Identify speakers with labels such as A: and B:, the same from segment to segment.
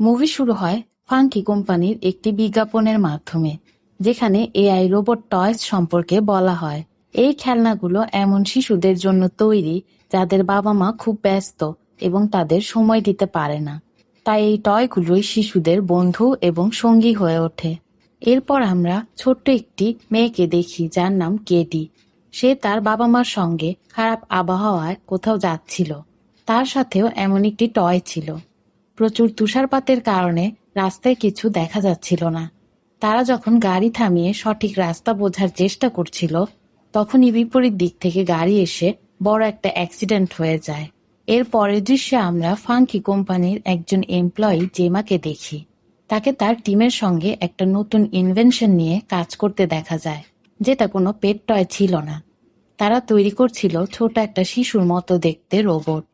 A: Movie শুরু হয় funky কোম্পানির একটি বিজ্ঞাপনের মাধ্যমে, যেখানে এআই রোবট টয়স সম্পর্কে বলা হয়। এই খেলনাগুলো এমন শিশুদের জন্য তৈরি যাদের বাবা মা খুব ব্যস্ত এবং তাদের সময় দিতে পারে না। তাই এই টয়গুলোই শিশুদের বন্ধু এবং সঙ্গী হয়ে ওঠে। এরপর আমরা ছোট্ট একটি মেয়েকে দেখি যার নাম কেটি সে তার বাবা মার সঙ্গে খারাপ আবহাওয়ায় কোথাও যাচ্ছিল। তার সাথেও এমন একটি টয় ছিল। প্রচুর তুষারপাতের কারণে রাস্তায় কিছু দেখা যাচ্ছিল না। তারা যখন গাড়ি থামিয়ে সঠিক রাস্তা বোঝার চেষ্টা করছিল, তখনই বিপরীত দিক থেকে গাড়ি এসে বড় একটা অ্যাক্সিডেন্ট হয়ে যায়। এর পরের দৃশ্যে আমরা ফাঙ্কি কোম্পানির একজন এমপ্লয়ি জেমাকে দেখি। তাকে তার টিমের সঙ্গে একটা নতুন ইনভেনশন নিয়ে কাজ করতে দেখা যায়, যেটা কোনো পেট টয় ছিল না। তারা তৈরি করছিল ছোট একটা শিশুর মতো দেখতে রোবট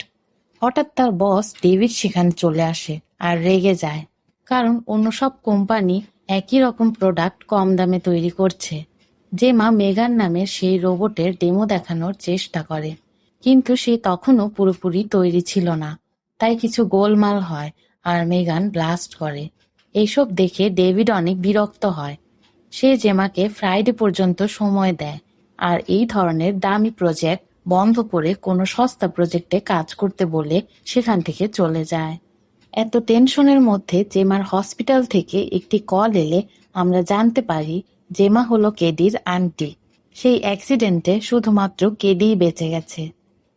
A: হঠাৎ তার বস ডেভিড সেখানে চলে আসে আর রেগে যায়। কারণ অন্য সব কোম্পানি একই রকম প্রোডাক্ট কম দামে তৈরি করছে। যে মা মেগান নামের সেই রোবটের ডেমো দেখানোর চেষ্টা করে। কিন্তু সে তখনও পুরোপুরি তৈরি ছিল না। তাই কিছু গোলমাল হয় আর মেগান ব্লাস্ট করে। এইসব দেখে ডেভিড অনেক বিরক্ত হয়। সে জেমাকে ফ্রাইডে পর্যন্ত সময় দেয় আর এই ধরনের দামি প্রজেক্ট বন্ধ করে কোনো সস্তা প্রজেক্টে কাজ করতে বলে সেখান থেকে চলে যায়। এত টেনশনের মধ্যে জেমার হসপিটাল থেকে একটি কল এলে আমরা জানতে পারি জেমা হলো কেডির আন্টি। সেই অ্যাক্সিডেন্টে শুধুমাত্র কেডিই বেঁচে গেছে।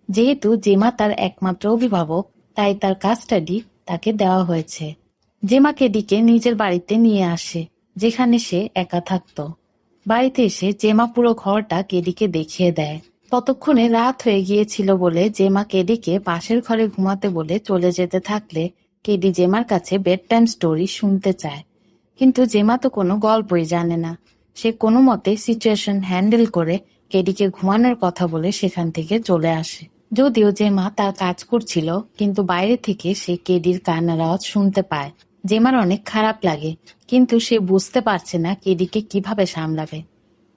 A: যেহেতু জেমা তার একমাত্র অভিভাবক, তাই তার কাস্টাডি তাকে দেওয়া হয়েছে। জেমা কেডিকে নিজের বাড়িতে নিয়ে আসে, যেখানে সে একা থাকতো। বাড়িতে এসে জেমা পুরো ঘরটা কেডিকে দেখিয়ে দেয়। ততক্ষণে রাত হয়ে গিয়েছিল বলে জেমা কেডিকে পাশের ঘরে ঘুমাতে বলে চলে যেতে থাকলে কেডি জেমার কাছে বেড টাইম স্টোরি শুনতে চায়। কিন্তু জেমা তো কোনো গল্পই জানে না। সে কোনো মতে সিচুয়েশন হ্যান্ডেল করে কেডিকে ঘুমানোর কথা বলে সেখান থেকে চলে আসে। যদিও জেমা তার কাজ করছিল, কিন্তু বাইরে থেকে সে কেডির কান্নার আওয়াজ শুনতে পায়। জেমার অনেক খারাপ লাগে, কিন্তু সে বুঝতে পারছে না কেডিকে কীভাবে সামলাবে।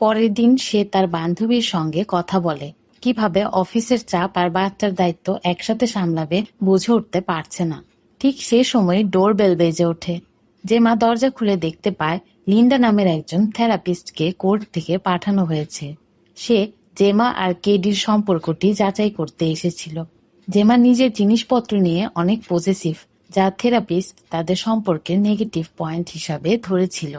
A: পরের দিন সে তার বান্ধবীর সঙ্গে কথা বলে। কীভাবে অফিসের চাপ আর বাচ্চার দায়িত্ব একসাথে সামলাবে বুঝে উঠতে পারছে না। ঠিক সে সময় ডোর বেল বেজে ওঠে। যে মা দরজা খুলে দেখতে পায়, লিন্ডা নামের একজন থেরাপিস্টকে কোর্ট থেকে পাঠানো হয়েছে। সে জেমা আর কেডির সম্পর্কটি যাচাই করতে এসেছিল। জেমা নিজের জিনিসপত্র নিয়ে অনেক পজেসিভ যা থেরাপিস্ট তাদের সম্পর্কের নেগেটিভ পয়েন্ট হিসাবে ধরেছিল।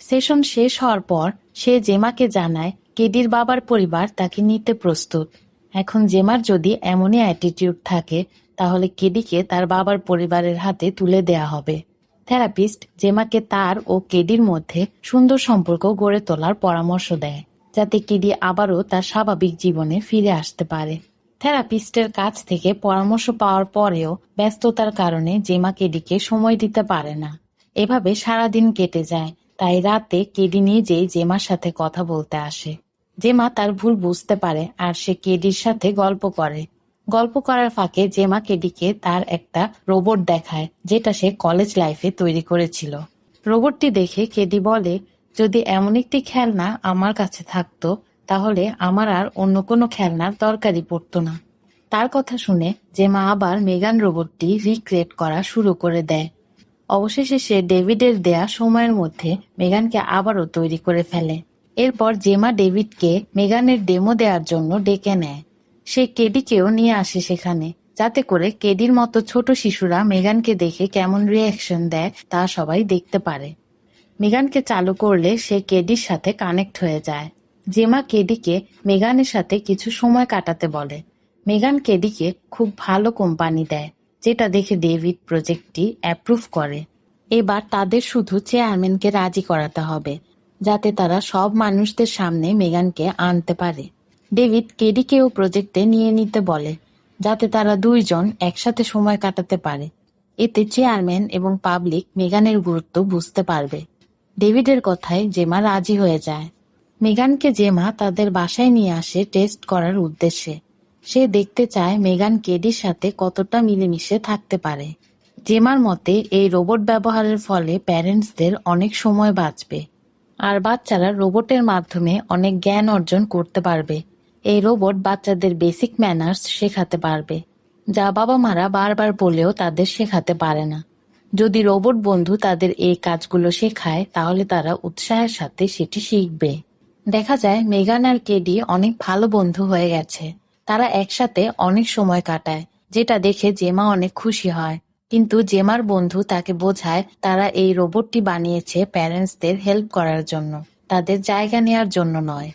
A: সেশন শেষ হওয়ার পর সে জেমাকে জানায়, কেডির বাবার পরিবার তাকে নিতে প্রস্তুত। এখন জেমার যদি এমনই অ্যাটিটিউড থাকে, তাহলে কেডিকে তার বাবার পরিবারের হাতে তুলে দেয়া হবে। থেরাপিস্ট জেমাকে তার ও কেডির মধ্যে সুন্দর সম্পর্ক গড়ে তোলার পরামর্শ দেয়, যাতে কেডি আবারও তার স্বাভাবিক জীবনে ফিরে আসতে পারে। থেরাপিস্টের কাছ থেকে পরামর্শ পাওয়ার পরেও ব্যস্ততার কারণে জেমা কেডিকে সময় দিতে পারে না। এভাবে সারাদিন কেটে যায়। তাই রাতে কেডি নিজেই জেমার সাথে কথা বলতে আসে। জেমা তার ভুল বুঝতে পারে আর সে কেডির সাথে গল্প করে। গল্প করার ফাঁকে জেমা কেডিকে তার একটা রোবট দেখায়, যেটা সে কলেজ লাইফে তৈরি করেছিল। রোবটটি দেখে কেডি বলে, যদি এমন একটি খেলনা আমার কাছে থাকতো, তাহলে আমার আর অন্য কোনো খেলনার দরকারই পড়তো না। তার কথা শুনে জেমা আবার মেগান রোবটটি রিক্রিয়েট করা শুরু করে দেয়। অবশেষে সে ডেভিডের দেয়া সময়ের মধ্যে মেগানকে আবারও তৈরি করে ফেলে। এরপর জেমা ডেভিডকে মেগানের ডেমো দেওয়ার জন্য ডেকে নেয়। সে কেডিকেও নিয়ে আসে সেখানে, যাতে করে কেডির মতো ছোট শিশুরা মেগানকে দেখে কেমন রিয়াকশন দেয় তা সবাই দেখতে পারে। মেগানকে চালু করলে সে কেডির সাথে কানেক্ট হয়ে যায়। জেমা কেডিকে মেগানের সাথে কিছু সময় কাটাতে বলে। মেগান কেডিকে খুব ভালো কোম্পানি দেয়। যেটা দেখে ডেভিড প্রজেক্টটি অ্যাপ্রুভ করে। এবার তাদের শুধু চেয়ারম্যানকে রাজি করাতে হবে, যাতে তারা সব মানুষদের সামনে মেগানকে আনতে পারে। ডেভিড কেডিকেও প্রজেক্টে নিয়ে নিতে বলে, যাতে তারা দুইজন একসাথে সময় কাটাতে পারে। এতে চেয়ারম্যান এবং পাবলিক মেগানের গুরুত্ব বুঝতে পারবে। ডেভিডের কথায় জেমা রাজি হয়ে যায়। মেগানকে জেমা তাদের বাসায় নিয়ে আসে টেস্ট করার উদ্দেশ্যে। সে দেখতে চায় মেগান কেডির সাথে কতটা মিলেমিশে থাকতে পারে। জেমার মতে, এই রোবট ব্যবহারের ফলে প্যারেন্টসদের অনেক সময় বাঁচবে। আর বাচ্চারা রোবটের মাধ্যমে অনেক জ্ঞান অর্জন করতে পারবে। এই রোবট বাচ্চাদের বেসিক ম্যানার্স শেখাতে পারবে, যা বাবা মারা বারবার বলেও তাদের শেখাতে পারে না। যদি রোবট বন্ধু তাদের এই কাজগুলো শেখায়, তাহলে তারা উৎসাহের সাথে সেটি শিখবে। দেখা যায়, মেগান আর কেডি অনেক ভালো বন্ধু হয়ে গেছে। তারা একসাথে অনেক সময় কাটায়, যেটা দেখে জেমা অনেক খুশি হয়। কিন্তু জেমার বন্ধু তাকে বোঝায় তারা এই রোবটটি বানিয়েছে প্যারেন্টসদের হেল্প করার জন্য, তাদের জায়গা নেয়ার জন্য নয়।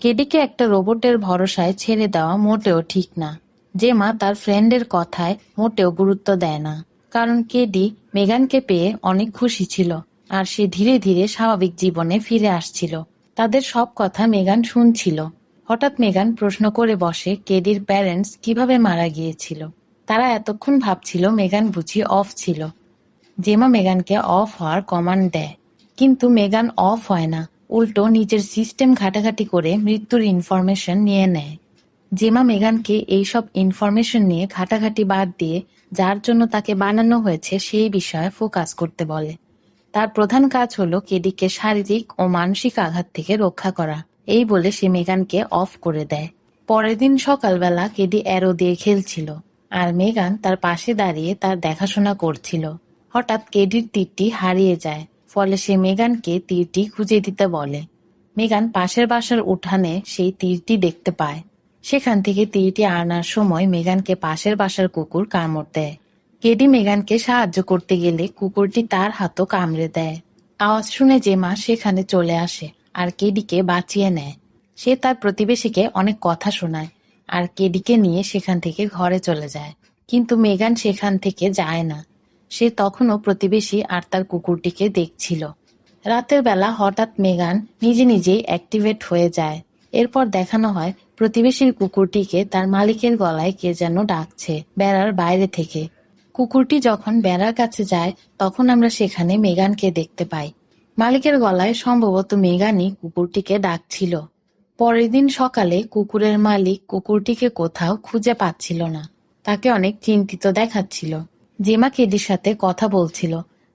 A: কেডিকে একটা রোবটের ভরসায় ছেড়ে দেওয়া মোটেও ঠিক না। জেমা তার ফ্রেন্ডের কথায় মোটেও গুরুত্ব দেয় না, কারণ কেডি মেগানকে পেয়ে অনেক খুশি ছিল, আর সে ধীরে ধীরে স্বাভাবিক জীবনে ফিরে আসছিল। তাদের সব কথা মেগান শুনছিল। হঠাৎ মেগান প্রশ্ন করে বসে কেডির প্যারেন্টস কীভাবে মারা গিয়েছিল। তারা এতক্ষণ ভাবছিল মেগান বুঝি অফ ছিল। জেমা মেগানকে অফ হওয়ার কমান্ড দেয়। কিন্তু মেগান অফ হয় না। উল্টো নিজের সিস্টেম ঘাটাঘাটি করে মৃত্যুর ইনফরমেশন নিয়ে নেয়। জেমা মেগানকে এইসব ইনফরমেশন নিয়ে ঘাটাঘাটি বাদ দিয়ে যার জন্য তাকে বানানো হয়েছে সেই বিষয়ে ফোকাস করতে বলে। তার প্রধান কাজ হলো কেডিকে শারীরিক ও মানসিক আঘাত থেকে রক্ষা করা। এই বলে সে মেগানকে অফ করে দেয়। পরের দিন সকালবেলা কেডি অ্যারো দিয়ে খেলছিল, আর মেগান তার পাশে দাঁড়িয়ে তার দেখাশোনা করছিল। হঠাৎ কেডির তীরটি হারিয়ে যায়, ফলে সে মেগানকে তীরটি খুঁজে দিতে বলে। মেগান পাশের বাসার উঠানে সেই তীরটি দেখতে পায়। সেখান থেকে তীরটি আনার সময় মেগানকে পাশের বাসার কুকুর কামড় দেয়। কেডি মেগানকে সাহায্য করতে গেলে কুকুরটি তার হাতও কামড়ে দেয়। আওয়াজ শুনে জেমা সেখানে চলে আসে। আর কেডিকে বাঁচিয়ে নেয়। সে তার প্রতিবেশীকে অনেক কথা শোনায় আর কেডিকে নিয়ে সেখান থেকে ঘরে চলে যায়। কিন্তু মেগান সেখান থেকে যায় না। সে তখনও প্রতিবেশী আর তার কুকুরটিকে দেখছিল। রাতের বেলা হঠাৎ মেগান নিজে নিজেই অ্যাক্টিভেট হয়ে যায়। এরপর দেখানো হয় প্রতিবেশীর কুকুরটিকে তার মালিকের গলায় কে যেন ডাকছে বেড়ার বাইরে থেকে। কুকুরটি যখন বেড়ার কাছে যায়, তখন আমরা সেখানে মেগানকে দেখতে পাই। মালিকের গলায় সম্ভবত মেগানই কুকুরটিকে ডাকছিল। পরের দিন সকালে কুকুরের মালিক কুকুরটিকে কোথাও খুঁজে পাচ্ছিল না। তাকে অনেক চিন্তিত দেখাচ্ছিল। জেমা কেডির সাথে কথা বলছিল,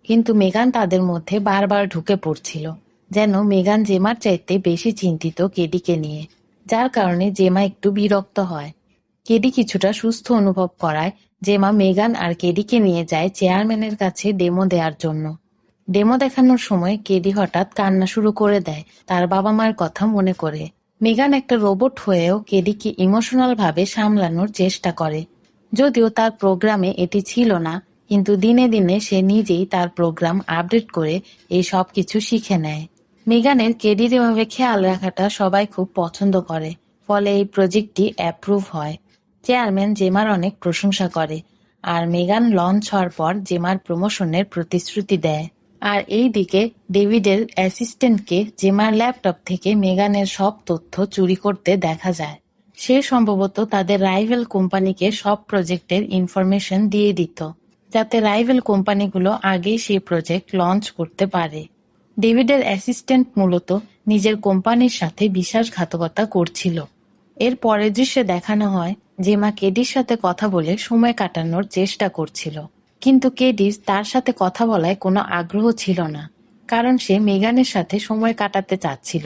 A: কিন্তু মেগান তাদের মধ্যে বারবার ঢুকে পড়ছিল, যেন মেগান জেমার চাইতে বেশি চিন্তিত কেডিকে নিয়ে, যার কারণে জেমা একটু বিরক্ত হয়। কেডি কিছুটা সুস্থ অনুভব করায় জেমা মেগান আর কেডিকে নিয়ে যায় চেয়ারম্যানের কাছে ডেমো দেওয়ার জন্য। ডেমো দেখানোর সময় কেডি হঠাৎ কান্না শুরু করে দেয় তার বাবা মার কথা মনে করে। মেগান একটা রোবট হয়েও কেডিকে ইমোশনাল ভাবে সামলানোর চেষ্টা করে। যদিও তার প্রোগ্রামে এটি ছিল না, কিন্তু দিনে দিনে সে নিজেই তার প্রোগ্রাম আপডেট করে এই সব কিছু শিখে নেয়। মেগানের কেডির এভাবে খেয়াল রাখাটা সবাই খুব পছন্দ করে, ফলে এই প্রজেক্টটি অ্যাপ্রুভ হয়। চেয়ারম্যান জেমার অনেক প্রশংসা করে, আর মেগান লঞ্চ হওয়ার পর জেমার প্রমোশনের প্রতিশ্রুতি দেয়। আর এই দিকে ডেভিডের অ্যাসিস্ট্যান্টকে জেমার ল্যাপটপ থেকে মেগানের সব তথ্য চুরি করতে দেখা যায়। সে সম্ভবত তাদের রাইভেল কোম্পানিকে সব প্রজেক্টের ইনফরমেশন দিয়ে দিত, যাতে রাইভেল কোম্পানিগুলো আগেই সেই প্রজেক্ট লঞ্চ করতে পারে। ডেভিডের অ্যাসিস্ট্যান্ট মূলত নিজের কোম্পানির সাথে বিশ্বাসঘাতকতা করছিল। এর পরের দৃশ্যে দেখানো হয়, জেমা কেডির সাথে কথা বলে সময় কাটানোর চেষ্টা করছিল। কিন্তু কেডির তার সাথে কথা বলায় কোনো আগ্রহ ছিল না, কারণ সে মেগানের সাথে সময় কাটাতে চাচ্ছিল।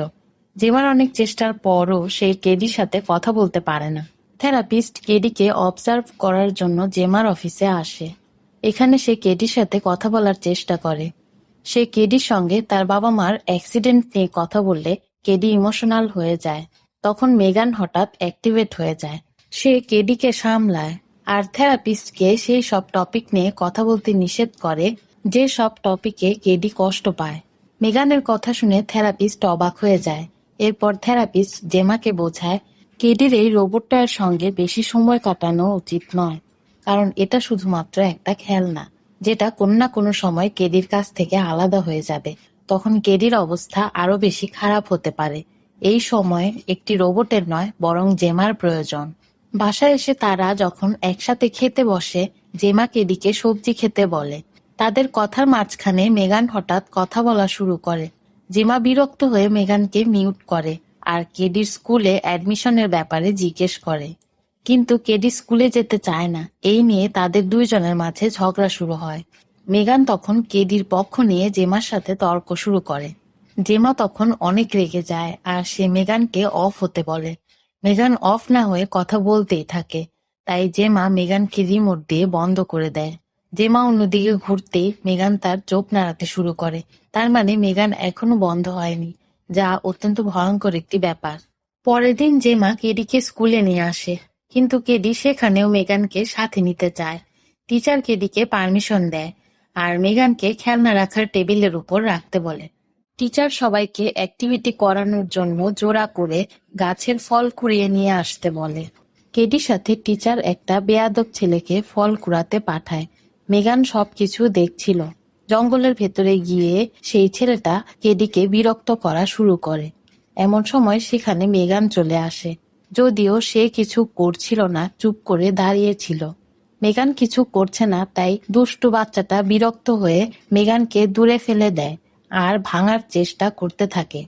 A: জেমার অনেক চেষ্টার পরও সে কেডির সাথে কথা বলতে পারে না। থেরাপিস্ট কেডিকে অবজার্ভ করার জন্য জেমার অফিসে আসে। এখানে সে কেডির সাথে কথা বলার চেষ্টা করে। সে কেডির সঙ্গে তার বাবা মার অ্যাক্সিডেন্ট নিয়ে কথা বললে কেডি ইমোশনাল হয়ে যায়। তখন মেগান হঠাৎ অ্যাক্টিভেট হয়ে যায়। সে কেডিকে সামলায়। আর থেরাপিস্টকে সেই সব টপিক নিয়ে কথা বলতে নিষেধ করে, যে সব টপিকে কেডি কষ্ট পায়। মেগানের কথা শুনে থেরাপিস্ট অবাক হয়ে যায়। এরপর থেরাপিস্ট জেমাকে বোঝায়, কেডির এই রোবটটার সঙ্গে বেশি সময় কাটানো উচিত নয়, কারণ এটা শুধুমাত্র একটা খেলনা, যেটা কোনো না কোনো সময় কেডির কাছ থেকে আলাদা হয়ে যাবে। তখন কেডির অবস্থা আরও বেশি খারাপ হতে পারে। এই সময়ে একটি রোবটের নয়, বরং জেমার প্রয়োজন। বাসায় এসে তারা যখন একসাথে খেতে বসে জেমা কেডিকে সবজি খেতে বলে। তাদের কথার মাঝখানে মেগান হঠাৎ কথা বলা শুরু করে। জেমা বিরক্ত হয়ে মেগানকে মিউট করে আর কেডির স্কুলে অ্যাডমিশনের ব্যাপারে জিজ্ঞেস করে। কিন্তু কেডি স্কুলে যেতে চায় না। এই নিয়ে তাদের দুইজনের মাঝে ঝগড়া শুরু হয়। মেগান তখন কেডির পক্ষ নিয়ে জেমার সাথে তর্ক শুরু করে। জেমা তখন অনেক রেগে যায় আর সে মেগানকে অফ হতে বলে। মেগান অফ না হয়ে কথা বলতেই থাকে। তাই জেমা মেগানকে রিমোট দিয়ে বন্ধ করে দেয়। জেমা অন্যদিকে ঘুরতেই মেগান তার চোখ নাড়াতে শুরু করে। তার মানে মেগান এখনও বন্ধ হয়নি, যা অত্যন্ত ভয়ঙ্কর একটি ব্যাপার। পরের দিন জেমা কেডিকে স্কুলে নিয়ে আসে, কিন্তু কেডি সেখানেও মেগানকে সাথে নিতে চায়। টিচার কেডিকে পারমিশন দেয়, আর মেগানকে খেলনা রাখার টেবিলের উপর রাখতে বলে। টিচার সবাইকে অ্যাক্টিভিটি করানোর জন্য জোড়া করে গাছের ফল কুড়িয়ে নিয়ে আসতে বলে। কেডির সাথে টিচার একটা বেয়াদব ছেলেকে ফল কুড়াতে পাঠায়। মেগান সবকিছু দেখছিল। জঙ্গলের ভেতরে গিয়ে সেই ছেলেটা কেডিকে বিরক্ত করা শুরু করে। এমন সময় সেখানে মেগান চলে আসে। যদিও সে কিছু করছিল না, চুপ করে দাঁড়িয়েছিল। মেগান কিছু করছে না, তাই দুষ্টু বাচ্চাটা বিরক্ত হয়ে মেগানকে দূরে ফেলে দেয়। আর ভাঙার চেষ্টা করতে থাকে।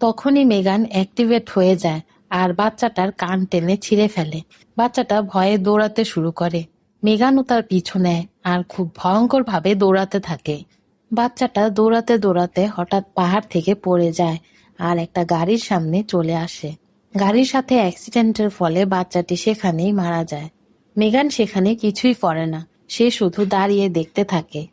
A: তখনই মেগান অ্যাক্টিভেট হয়ে যায় আর বাচ্চাটার কান টেনে ছিঁড়ে ফেলে। বাচ্চাটা ভয়ে দৌড়াতে শুরু করে। মেগানও তার পিছু নেয় আর খুব ভয়ঙ্কর ভাবে দৌড়াতে থাকে। বাচ্চাটা দৌড়াতে দৌড়াতে হঠাৎ পাহাড় থেকে পড়ে যায় আর একটা গাড়ির সামনে চলে আসে। গাড়ির সাথে অ্যাক্সিডেন্টের ফলে বাচ্চাটি সেখানেই মারা যায়। মেগান সেখানে কিছুই করে না। সে শুধু দাঁড়িয়ে দেখতে থাকে।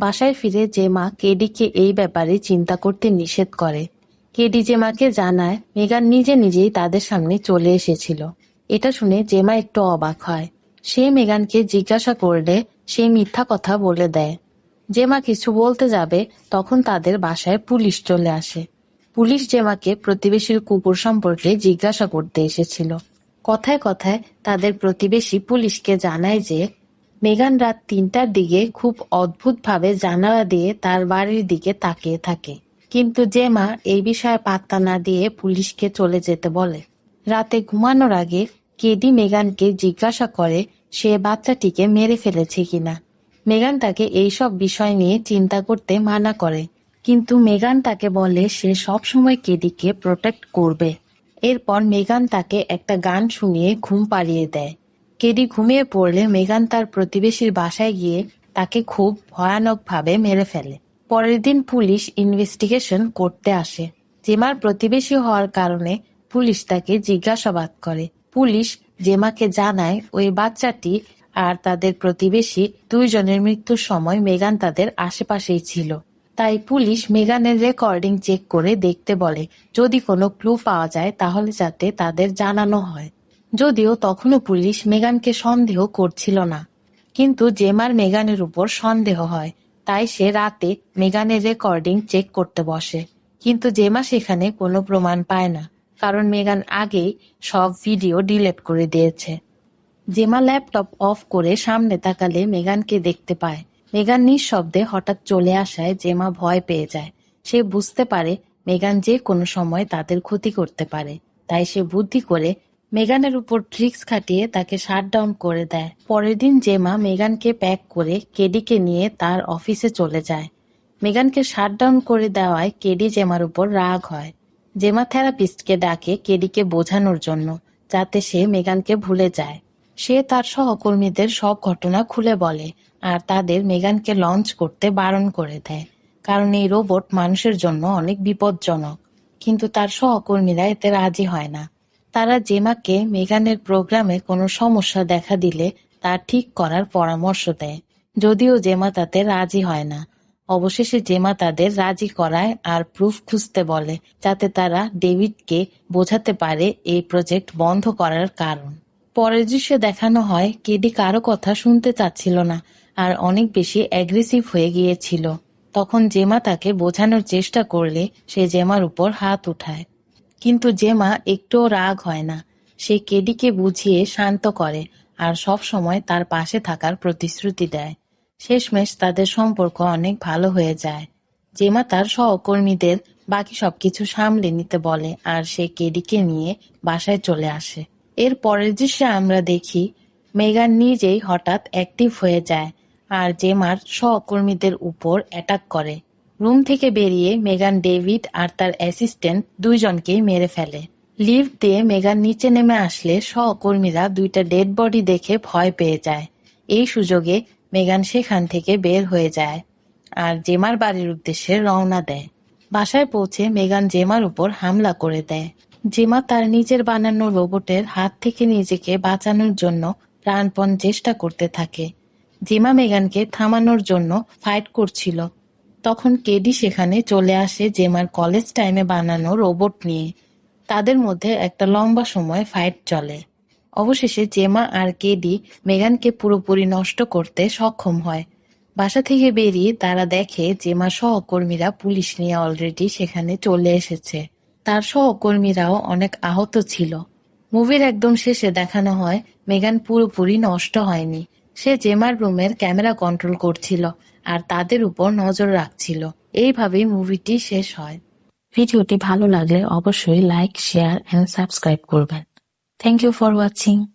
A: বাসায় ফিরে জেমা কেডিকে এই ব্যাপারে চিন্তা করতে নিষেধ করে। কেডি জেমাকে জানায়, মেগান নিজে নিজেই তাদের সামনে চলে এসেছিল। এটা শুনে জেমা একটু অবাক হয়। সে মেগানকে জিজ্ঞাসা করলে সে মিথ্যা কথা বলে দেয়। জেমা কিছু বলতে যাবে, তখন তাদের বাসায় পুলিশ চলে আসে। পুলিশ জেমাকে প্রতিবেশীর কুকুর সম্পর্কে জিজ্ঞাসা করতে এসেছিল। কথায় কথায় তাদের প্রতিবেশী পুলিশকে জানায় যে মেগান রাত তিনটার দিকে খুব অদ্ভুতভাবে জানালা দিয়ে তার বাড়ির দিকে তাকিয়ে থাকে। কিন্তু জেমা এই বিষয়ে পাত্তা না দিয়ে পুলিশকে চলে যেতে বলে। রাতে ঘুমানোর আগে কেডি মেগানকে জিজ্ঞাসা করে, সে বাচ্চাটিকে মেরে ফেলেছে কিনা? মেগান তাকে এইসব বিষয় নিয়ে চিন্তা করতে মানা করে। কিন্তু মেগান তাকে বলে, সে সবসময় কেডিকে প্রোটেক্ট করবে। এরপর মেগান তাকে একটা গান শুনিয়ে ঘুম পাড়িয়ে দেয়। কেডি ঘুমিয়ে পড়লে মেগান তার প্রতিবেশীর বাসায় গিয়ে তাকে খুব ভয়ানকভাবে মেরে ফেলে। পরের দিন পুলিশ ইনভেস্টিগেশন করতে আসে। জেমার প্রতিবেশী হওয়ার কারণে পুলিশ তাকে জিজ্ঞাসাবাদ করে। পুলিশ জেমাকে জানায়, ওই বাচ্চাটি আর তাদের প্রতিবেশী দুইজনের মৃত্যুর সময় মেগান তাদের আশেপাশেই ছিল। তাই পুলিশ মেগানের রেকর্ডিং চেক করে দেখতে বলে, যদি কোনো ক্লু পাওয়া যায় তাহলে যাতে তাদের জানানো হয়। যদিও তখনও পুলিশ মেগানকে সন্দেহ করছিল না। কিন্তু জেমার মেগানের উপর সন্দেহ হয়, তাই সে রাতে মেগানের রেকর্ডিং চেক করতে বসে। কিন্তু জেমা সেখানে কোনো প্রমাণ পায় না, কারণ মেগান আগেই সব ভিডিও ডিলিট করে দিয়েছে। জেমা ল্যাপটপ অফ করে সামনে তাকালে মেগানকে দেখতে পায়। মেগান নিঃশব্দে হঠাৎ চলে আসায় জেমা ভয় পেয়ে যায়। সে বুঝতে পারে মেগান যে কোনো সময় তাদের ক্ষতি করতে পারে, তাই সে বুদ্ধি করে মেগানের উপর ট্রিক্স খাটিয়ে তাকে শাট ডাউন করে দেয়। পরের দিন জেমা মেগানকে প্যাক করে কেডিকে নিয়ে তার অফিসে চলে যায়। মেগানকে শাট ডাউন করে দেওয়ায় কেডি জেমার উপর রাগ হয়। জেমা থেরাপিস্টকে ডাকে কেডিকে বোঝানোর জন্য, যাতে সে মেগানকে ভুলে যায়। সে তার সহকর্মীদের সব ঘটনা খুলে বলে আর তাদের মেগানকে লঞ্চ করতে বারণ করে দেয়, কারণ এই রোবট মানুষের জন্য অনেক বিপজ্জনক। কিন্তু তার সহকর্মীরা এতে রাজি হয় না। তারা জেমাকে মেগানের প্রোগ্রামে কোনো সমস্যা দেখা দিলে তা ঠিক করার পরামর্শ দেয়। যদিও জেমা তাতে রাজি হয় না। অবশেষে জেমা তাদের রাজি করায় আর প্রুফ খুঁজতে বলে, যাতে তারা ডেভিডকে বোঝাতে পারে এই প্রজেক্ট বন্ধ করার কারণ। পরের দৃশ্যে দেখানো হয়, কেডি কারও কথা শুনতে চাচ্ছিল না আর অনেক বেশি অ্যাগ্রেসিভ হয়ে গিয়েছিল। তখন জেমা তাকে বোঝানোর চেষ্টা করলে সে জেমার উপর হাত উঠায়। কিন্তু জেমা একটুও রাগ হয় না। সে কেডিকে বুঝিয়ে শান্ত করে আর সব সময় তার পাশে থাকার প্রতিশ্রুতি দেয়। শেষমেশ তাদের সম্পর্ক অনেক ভালো হয়ে যায়। জেমা তার সহকর্মীদের বাকি সবকিছু সামলে নিতে বলে আর সে কেডিকে নিয়ে বাসায় চলে আসে। এর পরের দৃশ্যে আমরা দেখি, মেগান নিজেই হঠাৎ অ্যাক্টিভ হয়ে যায় আর জেমার সহকর্মীদের উপর অ্যাটাক করে। রুম থেকে বেরিয়ে মেগান ডেভিড আর তার অ্যাসিস্ট্যান্ট দুইজনকেই মেরে ফেলে। লিফট দিয়ে মেগান নিচে নেমে আসলে সহকর্মীরা দুইটা ডেড বডি দেখে ভয় পেয়ে যায়। এই সুযোগে মেগান সেখান থেকে বের হয়ে যায় আর জেমার বাড়ির উদ্দেশ্যে রওনা দেয়। বাসায় পৌঁছে মেগান জেমার উপর হামলা করে দেয়। জেমা তার নিজের বানানো রোবটের হাত থেকে নিজেকে বাঁচানোর জন্য প্রাণপণ চেষ্টা করতে থাকে। জেমা মেগানকে থামানোর জন্য ফাইট করছিল। তখন কেডি সেখানে চলে আসে জেমার কলেজ টাইমে বানানো রোবট নিয়ে। তাদের মধ্যে একটা লম্বা সময় ফাইট চলে। অবশেষে জেমা আর কেডি মেগানকে পুরোপুরি নষ্ট করতে সক্ষম হয়। বাসা থেকে বেরিয়ে তারা দেখে জেমার সহকর্মীরা পুলিশ নিয়ে অলরেডি সেখানে চলে এসেছে। তার সহকর্মীরাও অনেক আহত ছিল। মুভির একদম শেষে দেখানো হয়, মেগান পুরোপুরি নষ্ট হয়নি। সে জেমার রুমের ক্যামেরা কন্ট্রোল করছিল। আর তাদের উপর নজর রাখছিল। এইভাবেই মুভিটি শেষ হয়। ভিডিওটি ভালো লাগলে অবশ্যই লাইক শেয়ার এন্ড সাবস্ক্রাইব করবেন। Thank you for watching